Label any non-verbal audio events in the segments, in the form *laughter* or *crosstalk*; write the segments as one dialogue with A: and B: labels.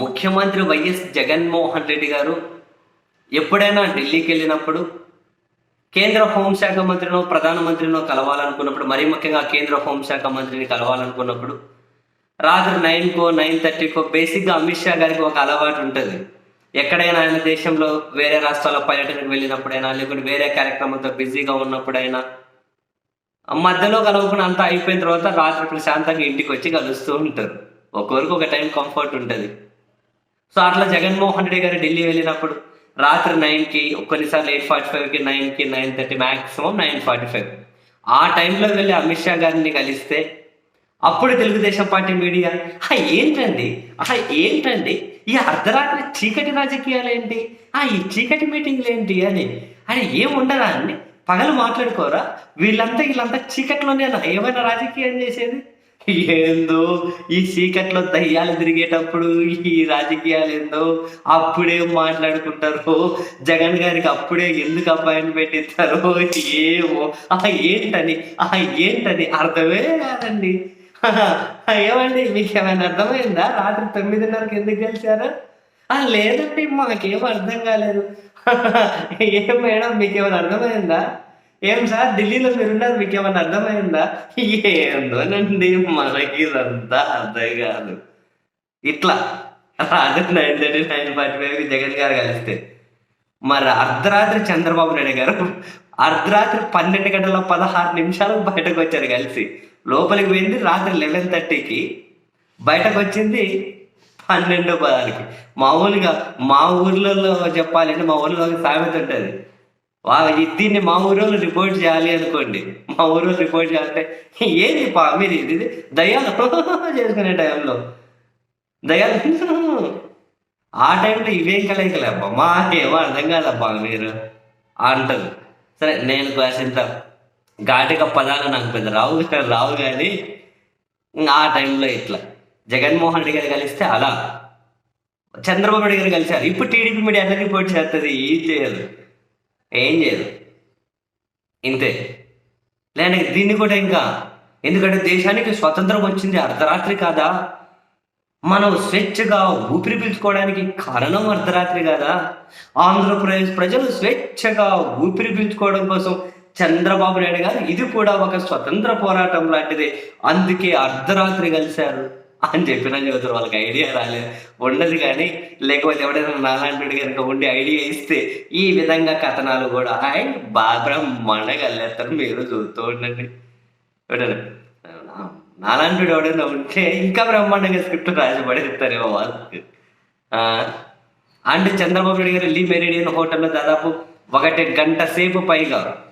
A: ముఖ్యమంత్రి వైఎస్ జగన్మోహన్ రెడ్డి గారు ఎప్పుడైనా ఢిల్లీకి వెళ్ళినప్పుడు కేంద్ర హోంశాఖ మంత్రినో ప్రధానమంత్రినో కలవాలనుకున్నప్పుడు మరీ ముఖ్యంగా కేంద్ర హోంశాఖ మంత్రిని కలవాలనుకున్నప్పుడు రాత్రి నైన్కో నైన్ థర్టీకో బేసిక్గా అమిత్ షా గారికి ఒక అలవాటు ఉంటుంది. ఎక్కడైనా ఆయన దేశంలో వేరే రాష్ట్రాల పర్యటనకు వెళ్ళినప్పుడైనా లేకుంటే వేరే కార్యక్రమంతో బిజీగా ఉన్నప్పుడైనా మధ్యలో కలవకుండా అంతా అయిపోయిన తర్వాత రాత్రి ప్రశాంతంగా ఇంటికి వచ్చి కలుస్తూ ఉంటారు. ఒక్కొరికి ఒక టైం కంఫర్ట్ ఉంటుంది. సో అట్లా జగన్మోహన్ రెడ్డి గారు ఢిల్లీ వెళ్ళినప్పుడు రాత్రి నైన్కి కొన్నిసార్లు ఎయిట్ ఫార్టీ ఫైవ్కి నైన్కి nine thirty maximum nine forty five ఆ టైంలో వెళ్ళి అమిత్ షా గారిని కలిస్తే అప్పుడు తెలుగుదేశం పార్టీ మీడియా "ఆ, ఏంటండి? ఆ, ఏంటండి? ఈ అర్ధరాత్రి చీకటి రాజకీయాలు ఏంటి? ఆ ఈ చీకటి మీటింగ్లు ఏంటి? అని. అని ఏం ఉండదా అండి? పగలు మాట్లాడుకోరా? వీళ్ళంతా వీళ్ళంతా చీకట్లోనే ఏమైనా రాజకీయం చేసేది? ఏందో ఈ చీకట్లో దయ్యాలు తిరిగేటప్పుడు ఈ రాజకీయాలు ఏందో అప్పుడే మాట్లాడుకుంటారు జగన్ గారికి అప్పుడే ఎందుకు అపాయింట్మెంట్ ఇస్తారు ఏమో. ఆ ఏంటని ఆ ఏంటని అర్థమే కాదండి. *laughs* ఏమండి మీకు ఏమైనా అర్థమైందా? రాత్రి తొమ్మిదిన్నరకి ఎందుకు గెలిచారు? ఆ లేదండి మాకేం అర్థం కాలేదు. *laughs* ఏం మేడం మీకు ఏమైనా అర్థమైందా? ఏం సార్? ఢిల్లీలో మీరున్నారు మీకు ఏమన్నా అర్థమైందా? ఏందోనండి మనకి ఇదంతా అర్థం కాదు. ఇట్లా రాత్రి నైన్ థర్టీ నైన్ ఫార్టీ ఫైవ్కి జగన్ గారు కలిస్తే. మరి అర్ధరాత్రి చంద్రబాబు నాయుడు గారు అర్ధరాత్రి పన్నెండు గంటల పదహారు నిమిషాలకు బయటకు వచ్చారు కలిసి. లోపలికి పోయింది రాత్రి లెవెన్ థర్టీకి బయటకు వచ్చింది పన్నెండు పదహారుకి. మామూలుగా మా ఊర్లలో చెప్పాలంటే మా ఊర్లో ఒక సామెత ఉంటుంది. వా ఇది- దీన్ని మా ఊరోళ్ళు రిపోర్ట్ చేయాలి అనుకోండి. మా ఊరోళ్ళు రిపోర్ట్ చేయాలంటే ఏంది పా మీరు ఇది దయాలు దయ్యాలు *laughs* చేసుకునే టైంలో దయ్యాలు *laughs* ఆ టైంలో ఇవేం కలయికలేబ్బా అబ్బా మాకేమో అర్థం కాదబ్బా మీరు అంటారు సరే నేను కాసింత ఘాటిక పదాలు నాకు పెద్ద రావు రావు కానీ ఆ టైంలో ఇట్లా. జగన్మోహన్ రెడ్డి గారు కలిస్తే అలా. చంద్రబాబు నాయుడు గారు కలిశారు. ఇప్పుడు టీడీపీ మీడియా అందరికీ రిపోర్ట్ చేస్తుంది ఏం చేయదు ఏం చేయదు. ఇంతే. లేదంటే దీన్ని కూడా ఇంకా ఎందుకంటే దేశానికి స్వతంత్రం వచ్చింది అర్ధరాత్రి కాదా? మనం స్వేచ్ఛగా ఊపిరి పీల్చుకోవడానికి కారణం అర్ధరాత్రి కాదా? ఆంధ్రప్రదేశ్ ప్రజలు స్వేచ్ఛగా ఊపిరి పీల్చుకోవడం కోసం చంద్రబాబు నాయుడు గారు ఇది కూడా ఒక స్వతంత్ర పోరాటం లాంటిది. అందుకే అర్ధరాత్రి కలిశారు. అని చెప్పిన చదువుతారు వాళ్ళకి ఐడియా రాలేదు ఉండదు కానీ లేకపోతే ఎవడైనా నాలాంటి కనుక ఉండి ఐడియా ఇస్తే ఈ విధంగా కథనాలు కూడా ఆయన బాగా మండగలేస్తారు మీరు చూస్తూ ఉండండి. ఎవడైనా నాలాంటి ఎవడైనా ఉంటే ఇంకా బ్రహ్మాండంగా స్క్రిప్ట్ రాసి పడేస్తారేమో వాళ్ళకి. అండ్ అంటే చంద్రబాబు నాయుడు గారు లీ మెరిడియన్ హోటల్లో దాదాపు ఒకటి గంట సేపు పైగా.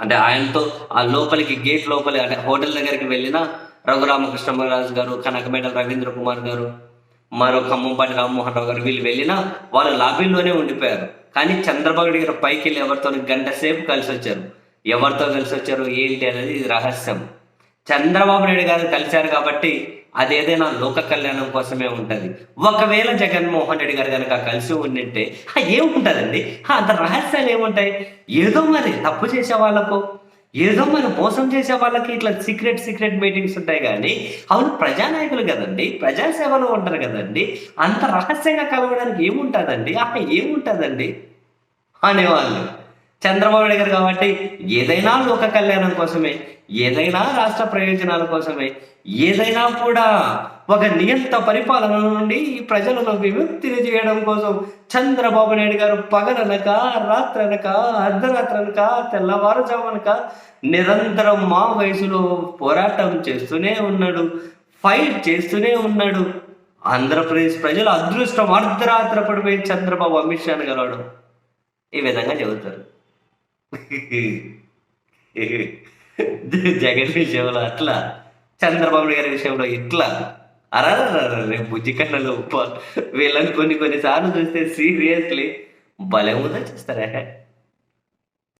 A: అంటే ఆయనతో ఆ లోపలికి గేట్ లోపలి అంటే హోటల్ దగ్గరికి వెళ్ళినా రఘురామకృష్ణరాజు గారు కనకమేడ రవీంద్ర కుమార్ గారు మరో ఖమ్మంపాటి రామ్మోహన్ రావు గారు వీళ్ళు వెళ్ళినా వాళ్ళు లాబీల్లోనే ఉండిపోయారు. కానీ చంద్రబాబు గారు పైకి వెళ్ళి ఎవరితో గంట సేపు కలిసి వచ్చారు? ఎవరితో కలిసి వచ్చారు? ఏంటి అనేది రహస్యం. చంద్రబాబు నాయుడు గారు కలిశారు కాబట్టి అది ఏదైనా లోక కళ్యాణం కోసమే ఉంటుంది. ఒకవేళ జగన్మోహన్ రెడ్డి గారు కనుక కలిసి ఉండింటే ఏముంటుందండి? అంత రహస్యాలు ఏముంటాయి? ఏదో మరి తప్పు చేసే వాళ్ళకు ఏదో మనం మోసం చేసే వాళ్ళకి ఇట్లా సీక్రెట్ సీక్రెట్ మీటింగ్స్ ఉంటాయి కానీ అవును ప్రజానాయకులు కదండి ప్రజాసేవలో ఉంటారు కదండి అంత రహస్యంగా కలవడానికి ఏముంటుందండి? అక్కడ ఏముంటుందండి? అనేవాళ్ళు. చంద్రబాబు నాయుడు గారు కాబట్టి ఏదైనా లోక కళ్యాణం కోసమే ఏదైనా రాష్ట్ర ప్రయోజనాల కోసమే ఏదైనా కూడా ఒక నియంత పరిపాలన నుండి ఈ ప్రజలను విముక్తిని చేయడం కోసం చంద్రబాబు నాయుడు గారు పగలనక రాత్రనక అర్ధరాత్రనక తెల్లవారుజామునక నిరంతరం మా వయసులో పోరాటం చేస్తూనే ఉన్నాడు ఫైట్ చేస్తూనే ఉన్నాడు. ఆంధ్రప్రదేశ్ ప్రజలు అదృష్టం అర్ధరాత్ర పడిపోయి చంద్రబాబు అమిత్ షాను గలవడం. ఈ విధంగా చెబుతారు. జగన్ విషయంలో అట్లా చంద్రబాబు గారి విషయంలో ఇట్లా. అరే రేపు బుజ్జి కన్నలు వీళ్ళని కొన్ని కొన్నిసార్లు చూస్తే సీరియస్లీ భలే ఉందని చూస్తారా.